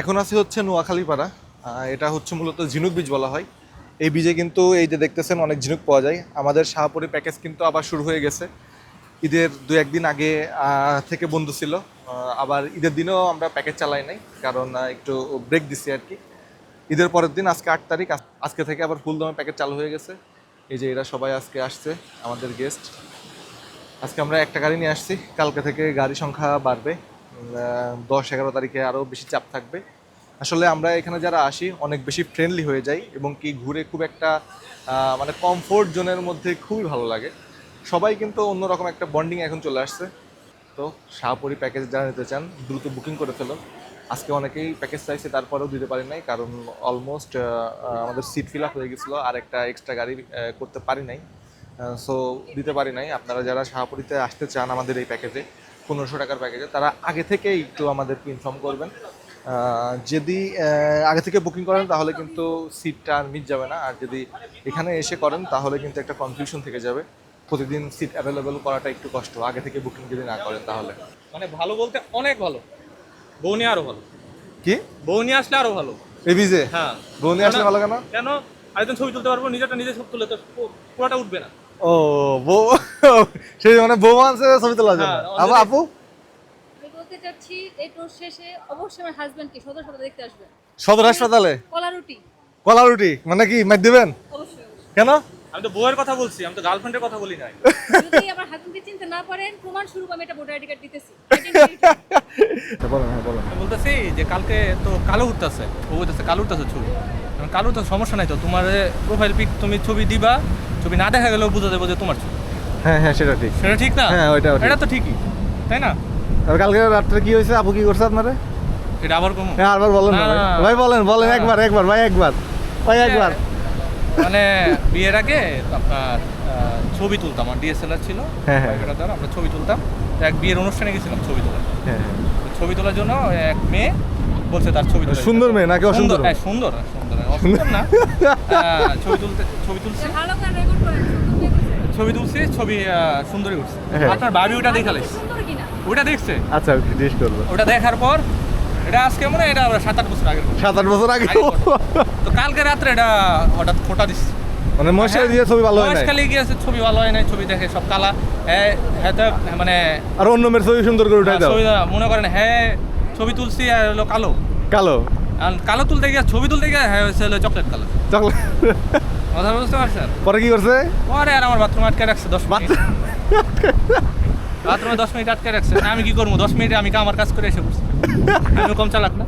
এখন আছে হচ্ছে নোয়াখালী পাড়া এটা হচ্ছে মূলত ঝিনুক বীজ বলা হয়। এই বীজে কিন্তু এই যে দেখতেছেন অনেক ঝিনুক পাওয়া যায়। আমাদের শাহপুরি প্যাকেজ কিন্তু আবার শুরু হয়ে গেছে। ঈদের দু একদিন আগে থেকে বন্ধ ছিল। আবার ঈদের দিনেও আমরা প্যাকেজ চালাই নাই, কারণ একটু ব্রেক দিছি আর কি। ঈদের পরের দিন আজকে আট তারিখ আজকে থেকে আবার ফুল দামে প্যাকেজ চালু হয়ে গেছে। এই যে এরা সবাই আজকে আসছে, আমাদের গেস্ট আজকে আমরা একটা গাড়ি নিয়ে আসছি। কালকে থেকে গাড়ি সংখ্যা বাড়বে। দশ এগারো তারিখে আরও বেশি চাপ থাকবে। আসলে আমরা এখানে যারা আসি, অনেক বেশি ফ্রেন্ডলি হয়ে যাই এবং কি ঘুরে খুব একটা মানে কমফোর্ট জোনের মধ্যে খুবই ভালো লাগে। সবাই কিন্তু অন্যরকম একটা বন্ডিং এখন চলে আসছে। তো শাহপুরি প্যাকেজ যারা নিতে চান, দ্রুত বুকিং করে ফেলুন। আজকে অনেকেই প্যাকেজ চাইছে, তারপরেও দিতে পারি নাই, কারণ অলমোস্ট আমাদের সিট ফিল আপ হয়ে গেছিল, আর একটা এক্সট্রা গাড়ি করতে পারি নাই। সো দিতে পারি নাই। আপনারা যারা শাহপুরিতে আসতে চান আমাদের এই প্যাকেজে পনেরোশো টাকার প্যাকেজে তারা আগে থেকেই একটু আমাদেরকে ইনফর্ম করবেন। যদি আগে থেকে বুকিং করেন তাহলে কিন্তু সিটটা আর মিস যাবে না। আর যদি এখানে এসে করেন তাহলে কিন্তু একটা কনফিউশন থেকে যাবে। প্রতিদিন সিট অ্যাভেলেবেল করাটা একটু কষ্ট। আগে থেকে বুকিং যদি না করেন তাহলে। মানে ভালো বলতে অনেক ভালো। বউ নিয়ে আরও ভালো। কি? বউ নিয়ে আসলে আরও ভালো। এই বিজে হ্যাঁ বউনি আসলে ভালো কেন? কেন? আরেকজন ছবি তুলতে পারব নিজেরটা নিজে ছবি তুলে তো পুরোটা উঠবে না। ও বউ সেই মানে বউ আছে ছবি তোলার জন্য। হ্যাঁ, আপু? আমি বলতে চাচ্ছি এই টোর শেষে অবশ্যই আমার হাজবেন্ডকে সদর সদর দেখতে আসবেন সদর হাসপাতালে? কলা রুটি। কলা রুটি? মানে কি দিবেন? অবশ্যই। কেন? আমি তো বউয়ের কথা বলছি আমি তো গার্লফ্রেন্ডের কথা বলি নাই। যদি আমার হাজবেন্ডকে চিনতে না পারেন প্রমাণ স্বরূপ আমি একটা ভোটার আইডি কার্ড দিতেছি। বলেন হ্যাঁ বলেন। আমি বলতেছি যে কালকে তো কালো উঠতেছে ও বলতেছে কালো উঠতেছে ছবি। কালো তো সমস্যা নাই তো তোমার প্রোফাইল পিক তুমি ছবি দিবা ছবি না দেখা গেলেও বুঝা যাব যে তোমার ছবি হ্যাঁ হ্যাঁ সেটা ঠিক। সেটা ঠিক না? হ্যাঁ, ওইটাও ঠিক। এটা তো ঠিকই তাই না? আর কালকে রাত্রে কি হয়েছে? আপু কি করছে আপনারে? এটা আবার কম? হ্যাঁ আরবার বলেন না ভাই। বলেন বলেন একবার একবার ভাই একবার। ভাই একবার। মানে বিয়ের আগে আপনার ছবি তুলতাম আমার ডিএসএলআর ছিল। হ্যাঁ, হ্যাঁ। দ্বারা আমরা ছবি তুলতাম। এক বিয়ের অনুষ্ঠানে গেছিলাম ছবি তোলা হ্যাঁ তো ছবি তোলার জন্য এক মেয়ে বলছে তার ছবি সুন্দর মেয়ে নাকি অসুন্দর? হ্যাঁ সুন্দর সুন্দর। না। ছবি তুলতে ছবি তুলছি। ছবি তুলছি ছবি আহ, সুন্দরই উঠছে। হ্যাঁ। আপনার বাবি ওটা দেখালে। ওটা দেখছে? আচ্ছা জিজ্ঞেস করব। ওটা দেখার পর এটা আজকে মনে হয় এটা সাত আট বছর কথা। সাত আট বছর আগে তো কালকে রাত্রে এটা হঠাৎ ফোটা দিচ্ছে। মানে মশাই দিয়ে ছবি ভালো হয় না খালি গিয়েছে ছবি ভালো হয় নাই ছবি দেখে সব কালা। হ্যাঁ হ্যাঁ মানে আর অন্য মেয়ের ছবি সুন্দর করে উঠাই দাও। ছবি মনে করেন হ্যাঁ ছবি তুলছি আর হলো কালো। কালো? কালো তুলতে গিয়ে ছবি তুলতে গিয়ে হ্যাঁ হলো চকলেট কালার চকলেট কথা বুঝতে পারছেন? পরে কি করছে? পরে আর আমার বাথরুম আটকে রাখছে দশ মিনিট। বাথরুমে দশ মিনিট আটকে রাখছে। আমি কি করব? দশ মিনিটে আমি আমার কাজ করে এসে বসছি আমি কম চালাক না।